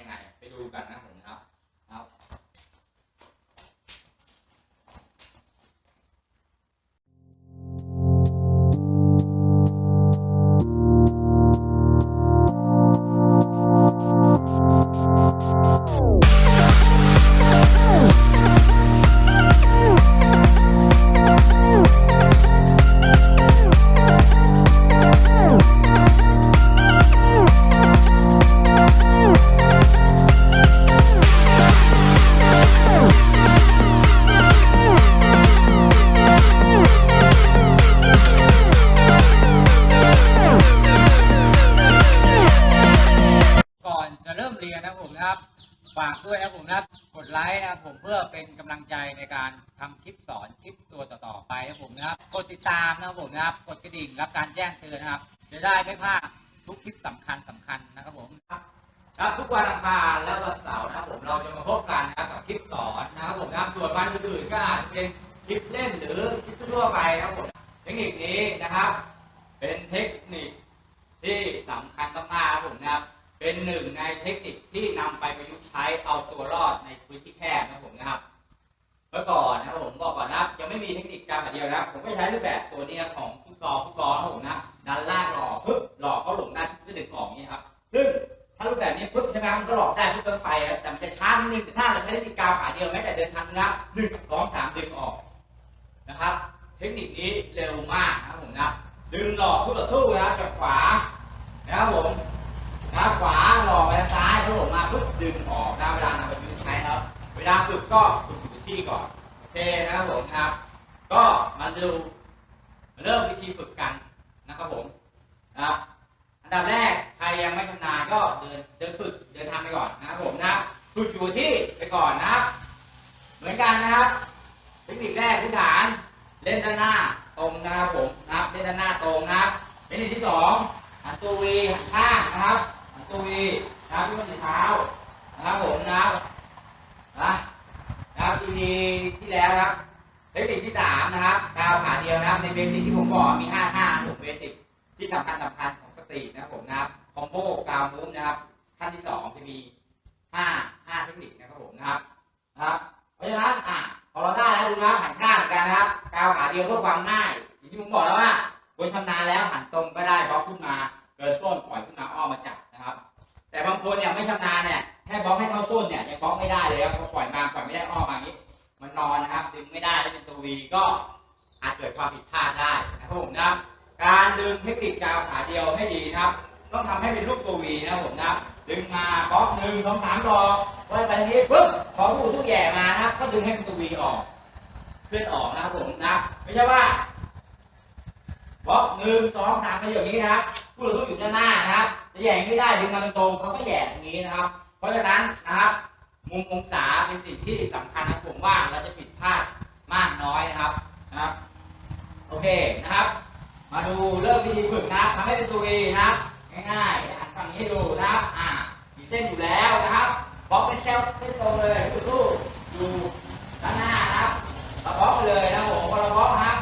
ยังไง ไปดูกันนะครับผมนะ ผมนะครับ ฝากด้วยนะครับผมนะครับ กดไลค์นะครับผมเพื่อเป็นกำลังใจในการทำคลิปสอนคลิปตัวต่อๆไปนะครับผมนะครับ กดติดตามนะครับผมนะครับ กดกระดิ่งรับการแจ้งเตือนนะครับ จะได้ไม่พลาดทุกคลิปสำคัญสำคัญนะครับผมครับทุกวันอังคารและวันเสาร์นะครับผมเราจะมาพบกันนะครับกับคลิปสอนนะครับผมนะครับส่วนวันอื่นๆก็อาจจะเป็นคลิปเล่นหรือคลิปทั่วไปนะครับผมเทคนิคนี้นะครับ เป็นเทคนิคที่สำคัญมากๆครับผมนะครับ เป็นหนึ่งในเทคนิคที่นำไปประยุกต์ใช้เอาตัวรอดในพื้นที่แคบนะผมนะครับเมื่อก่อนนะผมบอกก่อนนะยังไม่มีเทคนิคการแบบเดียวนะผมก็ใช้รูปแบบตัวนี้นะของฟุตซอลฟุตซอลนะผมนะดันล่างหลอกปึ๊บหลอกเขาหลงด้าที่ดึงออกนี้ครับซึ่งถ้ารูปแบบนี้ปึ๊บใช่ไหมมันก็หลอกได้ทุกต้นไปแต่มันจะช้านิดนึงแต่ถ้าเราใช้เทคนิคกาวขาเดียวแม้แต่เดินทางนะหนึ่งสองสามดึงออกนะครับ เทคนิคนี้เร็วมากนะผมนะดึงหลอกคู่ต่อสู้นะจากขวานะครับผม นะขวาหลอกไปทางซ้ายถ้าหลงมาปุ๊บดึงออกนะเวลานำไปยุกต์ใช้ครับ เวลาฝึกก็ฝึกอยู่ที่ก่อนโอเคนะครับผมนะครับ ก็มาดูมาเริ่มวิธีฝึกกันนะครับผมนะครับอันดับแรกใครยังไม่ชำนาญก็เดินเดินฝึกเดินทางไปก่อนนะครับผมนะฝึกอยู่ที่ไปก่อนนะครับ เหมือนกันนะครับเทคนิคแรกพื้นฐานเล่นด้านหน้าตรงนะครับผมนะครับเล่นด้านหน้าตรงนะครับเทคนิคที่สองหันตัววีหันข้างนะครับ ตัววีนะครับที่มันติดเท้านะครับผมนะครับนะนะครับทีที่แล้วนะครับเทคนิคที่สามนะครับกาวขาเดียวนะครับในเบสิกที่ผมบอกมีห้าท่าผมเบสิกที่สำคัญสำคัญของสตรีทนะครับผมนะครับคอมโบกาวมูฟนะครับขั้นที่สองจะมีห้าห้าเทคนิคนะครับผมนะครับนะครับเพราะฉะนั้นอะพอเราได้แล้วดูนะหันข้างเหมือนกันนะครับกาวขาเดียวเพื่อความง่ายอย่างที่ผมบอกแล้วว่าคนชำนาญแล้วหันตรงก็ได้บล็อกขึ้นมาเกินต้นปล่อย เนี่ยไม่ชำนาญเนี่ยแค่บล็อกให้เท่าต้นเนี่ยยังบล็อกไม่ได้เลยครับพอปล่อยมาปล่อยไม่ได้อ้อมมาอย่างนี้ มันนอนนะครับ ดึงไม่ได้แล้วเป็นตัววีก็อาจเกิดความผิดพลาดได้นะครับผมนะการดึงเทคนิคกาวขาเดียวให้ดีนะครับ ต้องทำให้เป็นรูปตัววีนะครับผมนะดึงมาบล็อกหนึ่งสองสามดอไว้ไปทางนี้ปุ๊บพอผู้ทุกแย่มานะครับ ก็ดึงให้เป็นตัววีออกเคลื่อนออกนะครับผมนะไม่ใช่ว่าบล็อกหนึ่งสองสามไปอย่างนี้นะครับผู้ทุกอยู่ด้านหน้านะครับ แย่ไม่ได้ดึงมาตรงๆเขาก็แย่ตรงนี้นะครับ เพราะฉะนั้นนะครับมุมองศาเป็นสิ่งที่สำคัญนะผมว่าเราจะผิดพลาดมากน้อยนะครับนะครับโอเคนะครับ มาดูเริ่มวิธีฝึกนะทำให้เป็นตัววีนะครับง่ายๆอ่านฝั่งนี้ดูนะครับอ่ามีเส้นอยู่แล้วนะครับบล็อกเป็นเซลล์เส้นตรงเลยตู้อยู่ด้านหน้านะครับเราบล็อกไปเลยนะผมพอเราบล็อกนะครับ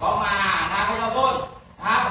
บล็อกมานะครับให้เราต้นนะครับ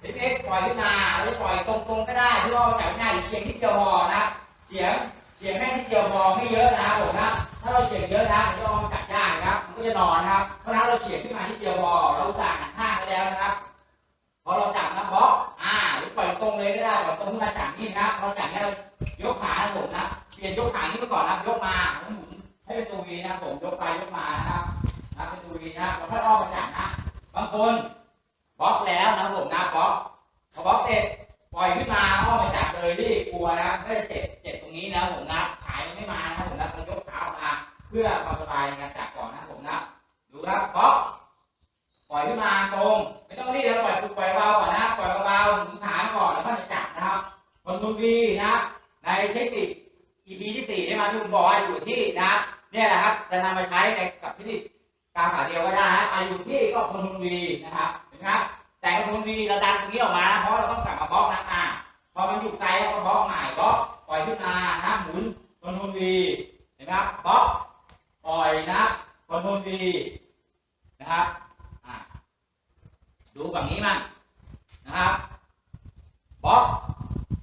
เล่อยขึ้นมาเราจะปล่อยตรงๆก็ได้ที่ว่าจับง่ายเฉียงที่เดียวพอนะเฉียงเฉียงแค่ที่เดียวพอไม่เยอะนะครับผมนะถ้าเราเฉียงเยอะนะมันจะเอามาจับยากนะครับมันก็จะนอนนะครับเพราะนั้นเราเฉียงขึ้นมาที่เดียวพอเราต่างห้างไปแล้วนะครับพอเราจับนะบล็อกอ่าหรือปล่อยตรงเลยก็ได้ปล่อยตรงขึ้นมาจากนี่นะเราจับเนี่ยเรายกขาผมนะเปลี่ยนยกขานี้มาก่อนนะยกมาหมุนให้เป็นตัววีนะผมยกไปยกมานะครับนะเป็นตัววีนะเราค่อยอ้อมมาจับนะบางคนบล็อกแล้วนะผมนะบล็อก พอบล็อกเสร็จปล่อยขึ้นมาอ้อมมาจับเลยที่กลัวนะไม่เจ็บเจ็บตรงนี้นะผมนะขายังไม่มานะผมนะเรายกขาออกมาเพื่อความสบายในการจับก่อนนะผมนะดูครับบล็อกปล่อยขึ้นมาตรงไม่ต้องรีบนะปล่อยปล่อยเบาก่อนนะปล่อยเบาๆถึงฐานก่อนแล้วค่อยจับนะครับคนทุวีนะในเทคนิค EP ที่สี่ได้มาที่ผมบอกอยู่ที่นะครับเนี่ยแหละครับจะนำมาใช้ในกับเทคนิคการขาเดียวก็ได้นะอาอยู่ที่ก็คนทุวีนะครับเห็นไหมครับ แต่คนทุวีเราดันตรงนี้ออกมาเพราะเราต้องกลับมาบล็อกนะอ่าพอมันอยู่ไกลเราก็บล็อกใหม่บล็อกปล่อยขึ้นมานะหมุนคนทุวีเห็นไหมครับบล็อกปล่อยนะคนทุวีนะครับอะดูฝั่งนี้มั่งนะครับบล็อก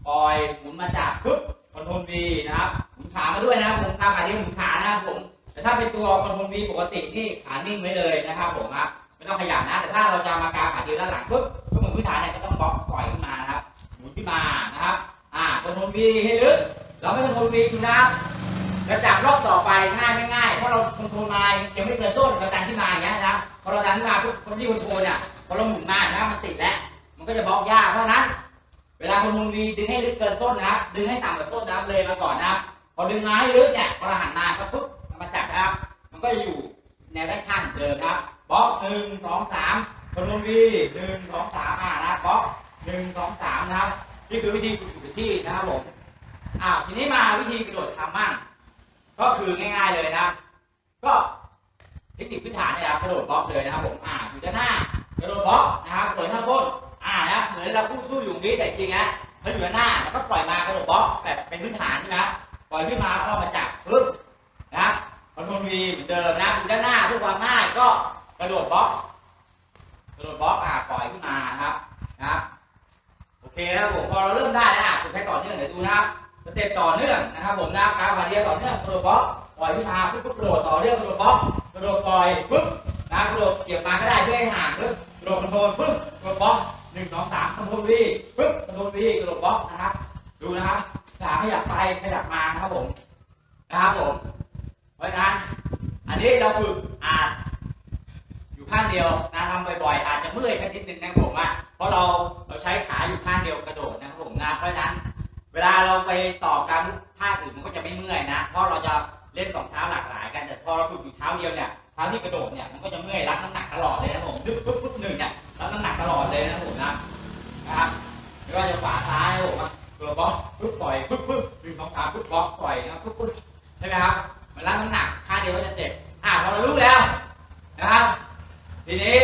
ปล่อยหมุนมาจากปึ๊บคอนโทรล V นะครับหมุนขามาด้วยนะผมตามขาที่หมุนขานะครับผมแต่ถ้าเป็นตัวคอนโทรล V ปกตินี่ขานิ่งไว้เลยนะครับผมครับ ไม่ต้องขยับนะ แต่ถ้าเราจะมากางขาเดียวด้านหลังปึ๊บก็มือพื้นฐานเนี่ยก็ต้องบล็อกปล่อยขึ้นมานะครับ หมุนขึ้นมานะครับ อ่าคอนโทรล V ให้ลึกเราไม่คอนโทรล V อยู่นะครับกระจับรอบต่อไปง่ายไม่ง่ายถ้าะเราคอนโทรลมายังไม่เกินต้นเราดันขึ้นมาอย่างเงี้ยนะครับพอเราดันขึ้นมาปุ๊บคนที่คอนโทรลเนี่ยพอเราหมุนมานะครับมันติดแล้ว มันก็จะบล็อกยากเพราะนั้นเวลาคอนโทรล V ดึงให้ลึกเกินต้นนะครับ ดึงให้ต่ำกว่าต้นนะครับเลยมาก่อนนะครับพอดึงมาให้ลึกเนี่ยพอเราหันมาก็ปุ๊บมาจับนะครับ มันก็จะอยู่แนวด้ข้างเหมือนเดิมนะครับ บล็อกหนึ่งสองสามคนโทรล V หนึ่งสองสามอ่านะบล็อกหนึ่งสองสามนะครับ นี่คือวิธีฝึกอยู่กับที่นะครับผมอ้าวทีนี้มาวิธีกระโดดทำมั่งก็คือง่ายๆเลยนะ ก็เทคนิคพื้นฐานเนี่ยนะครับกระโดดบล็อกเลยนะครับผมอ่าอยู่ด้านหน้ากระโดดบล็อกนะครับกระโดดท่าต้นอ่านะเหมือนเราพูดสู้อยู่งนี้แต่จริงๆนะเขาอยู่ด้านหน้าแล้วก็ปล่อยมากระโดดบล็อกแบบเป็นพื้นฐานใช่ไหมครับปล่อยขึ้นมาเข้ามาจับปึ๊บนะคอนโทรลวีเหมือนเดิมนะอยู่ด้านหน้าเพื่อความง่ายก็ กระโดดบล็อกกระโดดบล็อกอ่าปล่อยขึ้นมานะครับนะครับโอเคนะครับผมพอเราเริ่มได้แล้วอะผมใช้ต่อเนื่องเดี๋ยวดูนะครับสเต็ปต่อเนื่องนะครับ ผมนะครับการขาเดียวต่อเนื่องกระโดดบล็อกปล่อยขึ้นมาปุ๊บกระโดดต่อเนื่องกระโดดบล็อกกระโดดปล่อยปุ๊บนะกระโดดเกี่ยวมาก็ได้เพื่อให้ห่างปุ๊บกระโดดคอนโทรลปุ๊บกระโดดบล็อกหนึ่งสองสามคอนโทรลวีปุ๊บคอนโทรลวีกระโดดบล็อกนะครับ ดูนะครับขาขยับไปขยับมานะครับผมนะครับผมเพราะฉะนั้นอันนี้เราฝึกอ่า ข้างเดียวนะทำบ่อยๆ อาจจะเมื่อยแค่นิดนึงนะผมอะเพราะเราเราใช้ขาอยู่ข้างเดียวกระโดดนะครับผมนะเพราะนั้น เวลาเราไปต่อการท่าอื่นมันก็จะไม่เมื่อยนะ เพราะเราจะเล่นสองเท้าหลากหลายกันแต่พอเราฝึกอยู่เท้าเดียวเนี่ยเท้าที่กระโดดเนี่ยมันก็จะเมื่อยรับน้ำหนักตลอดเลยนะผมปึ๊บปึ๊บปึ๊บหนึ่งเนี่ยรับน้ำหนักตลอดเลยนะผมนะนะครับไม่ว่าจะขวาซ้ายนะผมอะตัวบล็อกปึ๊บปล่อยปึ๊บปึ๊บหนึ่งสองสามปึ๊บบล็อกปล่อยนะปึ๊บปึ๊บใช่ไหมครับมันรับน้ำหนักค่างเดียวก็จะเจ็บอะพอเรารู้แล้วนะครับ ทีนี้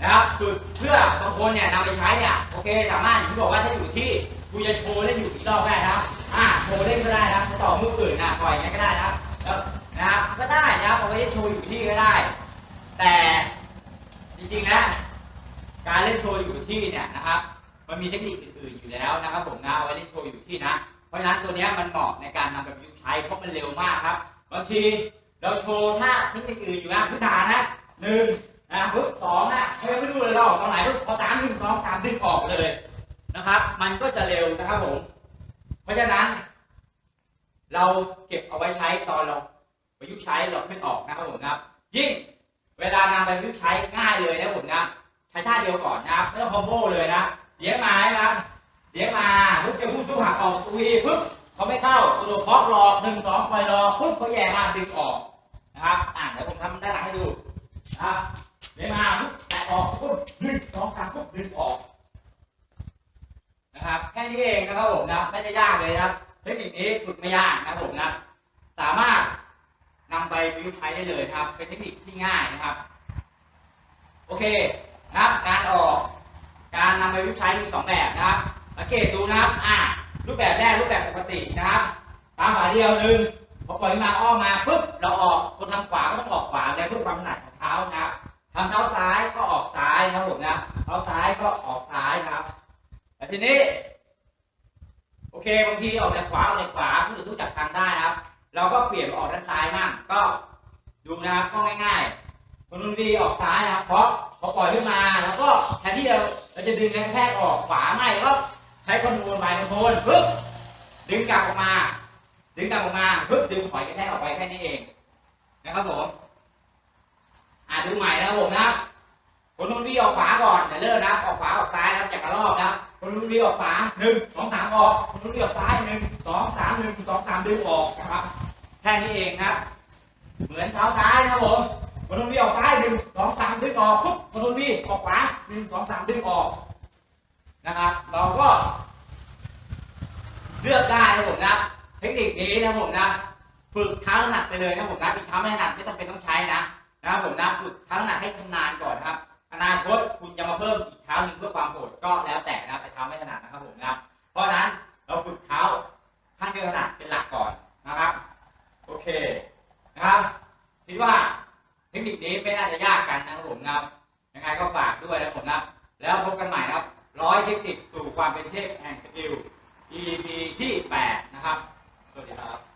นะครับฝึกเพื่อบางคนเนี่ยนำไปใช้เนี่ยโอเคสามารถอย่างที่บอกว่าถ้าอยู่ที่กูจะโชว์เล่นอยู่กี่รอบได้นะครับอ่าโชว์เล่นก็ได้นะครับต่อมืออื่นนะปล่อยอย่างนี้ก็ได้นะครับนะครับก็ได้นะครับเอาไว้โชว์อยู่ที่ก็ได้ แต่จริงๆแล้วการเล่นโชว์อยู่ที่เนี่ยนะครับมันมีเทคนิคอื่นๆอยู่แล้วนะครับ ผมนะเอาไว้เล่นโชว์อยู่ที่นะเพราะฉะนั้นตัวเนี้ยมันเหมาะในการนำไปประยุกต์ใช้เพราะมันเร็วมากครับบางทีเราโชว์ท่าเทคนิคอื่นอยู่นะพื้นฐานนะ หนึ่งนะปึ๊บสองนะเฮ้ยไม่รู้เลยเราออกตอนไหนปึ๊บพอสามหนึ่งสองสามดึงออกเลยนะครับ มันก็จะเร็วนะครับผมเพราะฉะนั้น เราเก็บเอาไว้ใช้ตอนเราประยุกต์ใช้เราขึ้นออกนะครับผมนะยิ่งเวลานำไปประยุกต์ใช้ง่ายเลยนะผมนะใช้ท่าเดียวก่อนนะครับไม่ต้องคอมโบเลยนะเดี๋ยวมาครับเดี๋ยวมาปุ๊บจะพูดทุกหักออกตุยปุ๊บเขาไม่เข้ากระโดดบล็อกรอหนึ่งสองปล่อยรอปุ๊บเขาแย่มาดึงออกนะครับอ่าเดี๋ยวผมทำด้านหลังให้ดู นะเดี๋ยวมาปุ๊บแตะออกปุ๊บดึงสองสามปุ๊บดึงออกนะครับแค่นี้เองนะครับผมนะไม่ได้ยากเลยนะครับเทคนิคนี้ฝึกไม่ยากนะครับผมนะสามารถนำไปประยุกต์ใช้ได้เลยครับ เป็นเทคนิคที่ง่ายนะครับ โอเคนะครับการออกการนำไปประยุกต์ใช้มีสองแบบนะครับสังเกตดูนะครับอ่ารูปแบบแรกรูปแบบปกตินะครับตามฝาเดียวหนึ่ง อปล่อยมาอ้อมมาปุ๊บเราออกคนทางขวาก็ต้องออกขวาแล้วเพื่อความถนัดของเท้านะครับทำเท้าซ้ายก็ออกซ้ายนะครับผมนะเท้าซ้ายก็ออกซ้ายนะครับแต่ทีนี้ โอเคบางทีออกจากขวาออกจากขวาผู้ถือทุกจับทางได้นะครับ เราก็เปลี่ยนออกด้านซ้ายมั่งก็ดูนะครับก็ง่ายๆคนนู้นวีออกซ้ายนะครับ เพราะพอปล่อยขึ้นมาแล้วก็แทนที่เราเราจะดึงแรงกระแทกออกขวาไม่ก็ใช้คอนโทรลไปคอนโทรลปึ๊บดึงกลับออกมา ดึงกลับออกมาปึ๊บดึงถอยกระแทกออกไปแค่นี้เองนะครับผมอ่าดูใหม่นะครับผมนะครับคนนู้นวิ่งออกขวาก่อนเดี๋ยวเริ่มนะออกขวาออกซ้ายนะครับจากกระรอกนะครับคนนู้นวิ่งออกขวาหนึ่งสองสามออกคนนู้นวิ่งออกซ้ายหนึ่งสองสามหนึ่งสองสามดึงออกนะครับแค่นี้เองนะครับ เหมือนเท้าซ้ายนะครับผมคนนู้นวิ่งออกซ้ายหนึ่งสองสามดึงออกปุ๊บคนนู้นวิ่งออกขวาหนึ่งสองสามดึงออกนะครับ เราก็เลือกได้นะผมนะ เทคนิคนี้นะผมนะ ฝึกเท้าถนัดไปเลยนะผมนะอีกเท้าไม่ถนัดไม่ต้องเป็นต้องใช้นะนะครับผมนะฝึกเท้าถนัดให้ชำนาญก่อนนะครับ อนาคตคุณจะมาเพิ่มอีกเท้าหนึ่งเพื่อความโหดก็แล้วแต่นะไอ้เท้าไม่ถนัดนะครับผมนะเพราะนั้นเราฝึกเท้าข้างที่ถนัดเป็นหลักก่อนนะครับโอเคนะครับคิดว่าเทคนิคนี้ไม่น่าจะยากกันนะครับผมนะยังไงก็ฝากด้วยนะผมนะแล้วพบกันใหม่นะครับร้อยเทคนิคสู่ความเป็นเทพแห่งสกิล EP ที่ 8 นะครับ สวัสดีครับ